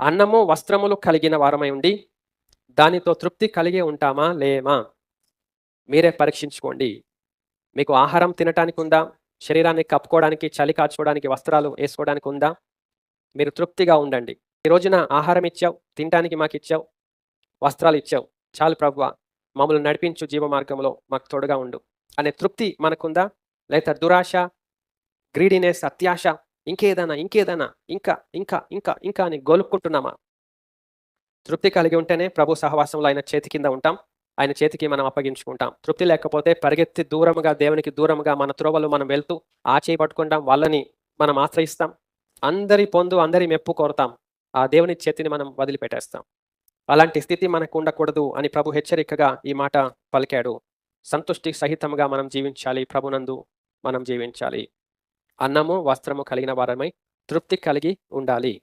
అన్నము వస్త్రములు కలిగిన వారమై ఉండి దానితో తృప్తి కలిగి ఉంటామా లేమా? మీరే పరీక్షించుకోండి. మీకు ఆహారం తినటానికి ఉందా? శరీరాన్ని కప్పుకోవడానికి చలి కాచుకోవడానికి వస్త్రాలు వేసుకోవడానికి ఉందా? మీరు తృప్తిగా ఉండండి. ఈ రోజున ఆహారం ఇచ్చావు తినడానికి మాకు ఇచ్చావు వస్త్రాలు ఇచ్చావు. చాలు ప్రభువ మమ్మల్ని నడిపించు జీవ మార్గంలో మాకు తోడుగా ఉండు. అనే తృప్తి మనకుందా? లేదా దురాశ గ్రీడీనెస్ అత్యాశ ఇంకేదైనా ఇంకేదైనా ఇంకా ఇంకా ఇంకా ఇంకా అని గోలుకుంటున్నామా తృప్తి కలిగి ఉంటేనే ప్రభు సహవాసంలో ఆయన చేతి కింద ఉంటాం. ఆయన చేతికి మనం అప్పగించుకుంటాం. తృప్తి లేకపోతే పరిగెత్తి దూరముగా దేవునికి దూరంగా మన త్రోవలు మనం వెళ్తూ ఆ చేయి పట్టుకుంటాం. వాళ్ళని మనం ఆశ్రయిస్తాం. అందరి పొందు అందరి మెప్పు కోరుతాం. ఆ దేవుని చేతిని మనం వదిలిపెట్టేస్తాం. అలాంటి స్థితి మనకు ఉండకూడదు అని ప్రభు హెచ్చరికగా ఈ మాట పలికాడు. సంతుష్టి సహితంగా మనం జీవించాలి. ప్రభునందు మనం జీవించాలి. అన్నము వస్త్రము కలిగిన వారమై తృప్తి కలిగి ఉండాలి.